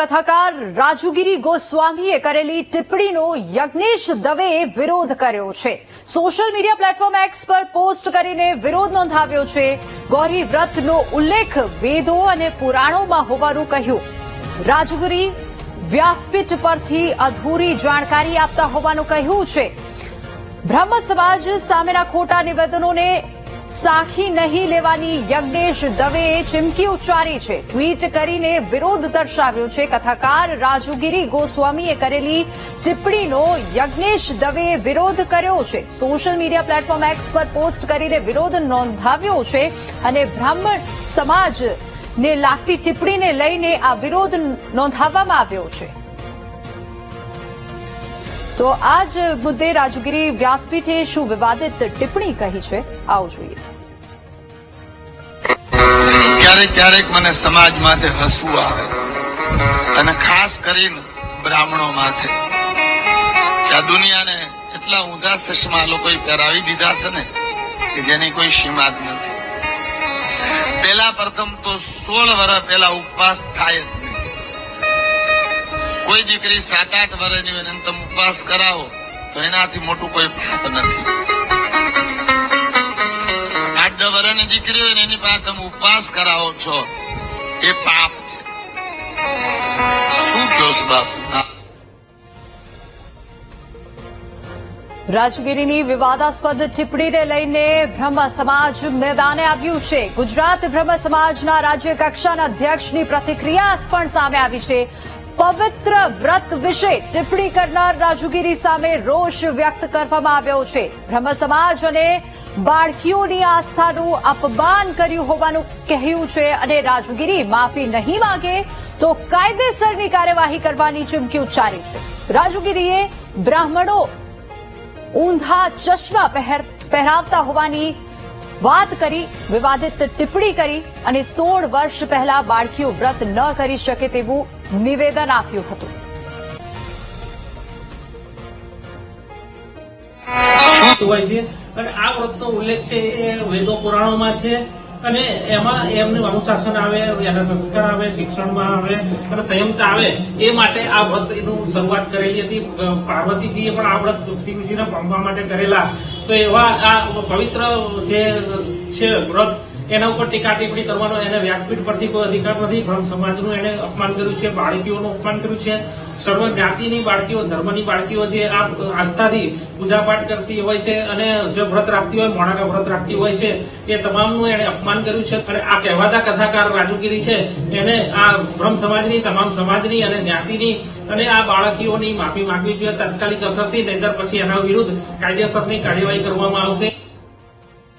કથાકાર રાજુગીરી ગોસ્વામીએ કરેલી ટિપ્પણીનો યજ્ઞેશ દવેએ વિરોધ કર્યો છે. સોશિયલ મીડિયા પ્લેટફોર્મ એક્સ પર પોસ્ટ કરીને વિરોધ નોંધાવ્યો છે. ગૌરી વ્રતનો ઉલ્લેખ વેદો અને પુરાણોમાં હોવાનું કહ્યું. રાજુગીરી વ્યાસપીઠ પરથી અધૂરી જાણકારી આપતા હોવાનું કહ્યું છે. બ્રહ્મ સમાજ સામેના ખોટા નિવેદનોને સાખી નહીં લેવાની યજ્ઞેશ દવેએ ચીમકી ઉચ્ચારી છે. ટ્વીટ કરીને વિરોધ દર્શાવ્યો છે. કથાકાર રાજુગીરી ગોસ્વામીએ કરેલી ટિપ્પણીનો યજ્ઞેશ દવેએ વિરોધ કર્યો છે. સોશિયલ મીડિયા પ્લેટફોર્મ એક્સ પર પોસ્ટ કરીને વિરોધ નોંધાવ્યો છે અને બ્રાહ્મણ સમાજને લાગતી ટિપ્પણીને લઈને આ વિરોધ નોંધાવવામાં આવ્યો છે. તો આ જ મુદ્દે રાજુગીરી વ્યાસપીઠે શું વિવાદિત ટિપ્પણી કહી છે, આવો જોઈએ. ક્યારેક ક્યારેક મને સમાજ માથે હસવું આવે. અને ખાસ કરીને બ્રાહ્મણો માથે. આ દુનિયાને એટલા ઊંધા સશમા લોકોએ પહેરાવી દીધા છે ને, કે જેની કોઈ સીમા જ નથી. પેલા પ્રથમ તો સોળ વર્ષ પહેલા ઉપવાસ થાય જ. કોઈ દીકરી સાત આઠ વર્ષની હોય તમે ઉપવાસ કરાવો, તો એનાથી મોટું કોઈ પાપ નથી. આઠ વર્ષની દીકરી હોય ને એની પાસે તમે ઉપવાસ કરાવો છો, એ પાપ છે. શું કહો છો બાપુ? રાજગીરીની વિવાદાસ્પદ ટિપ્પણીને લઈને બ્રહ્મ સમાજ મેદાને આવ્યું છે. ગુજરાત બ્રહ્મ સમાજના રાજ્ય કક્ષાના અધ્યક્ષની પ્રતિક્રિયા પણ સામે આવી છે. પવિત્ર વ્રત વિશે ટિપ્પણી કરનાર રાજુગીરી સામે રોષ વ્યક્ત કરવામાં આવ્યો છે. બ્રહ્મ સમાજ અને બાળકીઓની આસ્થાનું અપમાન કર્યું હોવાનું કહ્યું છે અને રાજુગીરી માફી નહીં માંગે તો કાયદેસરની કાર્યવાહી કરવાની ચીમકી ઉચ્ચારી છે. રાજુગીરીએ બ્રાહ્મણો ઊંધા ચશ્મા પહેર, પહેરાવતા હોવાની વાત કરી, વિવાદિત ટિપ્પણી કરી અને સોળ વર્ષ પહેલા બાળકીઓ વ્રત ન કરી શકે તેવું નિવેદન આપ્યું હતું. અને આ વ્રતનો ઉલ્લેખ છે એ વેદો પુરાણોમાં છે. અને એમાં એમનું અનુશાસન આવે, એના સંસ્કાર આવે, શિક્ષણમાં આવે, અને સંયમતા આવે, એ માટે આ વ્રત એનું શરૂઆત કરેલી હતી. પાર્વતીજીએ પણ આ વ્રત શિવજીને પામવા માટે કરેલા. તો એવા આ પવિત્ર જે છે વ્રત એના ઉપર ટીકા ટિપ્પણી કરવાનો એને વ્યાસપીઠ પરથી કોઈ અધિકાર નથી. બ્રહ્મ સમાજનું એને અપમાન કર્યું છે, બાળકીઓનું અપમાન કર્યું છે. સર્વ જ્ઞાતિની બાળકીઓ, ધર્મની બાળકીઓ જે આ આસ્થાથી પૂજાપાઠ કરતી હોય છે અને જે વ્રત રાખતી હોય મોડાકા વ્રત રાખતી હોય છે, એ તમામનું એને અપમાન કર્યું છે. અને આ કહેવાતા કથાકાર રાજુગીરી છે, એને આ બ્રહ્મ સમાજની, તમામ સમાજની અને જ્ઞાતિની અને આ બાળકીઓની માફી માંગવી જોઈએ. તાત્કાલિક અસરથી, નહીતર પછી એના વિરુદ્ધ કાયદેસરની કાર્યવાહી કરવામાં આવશે.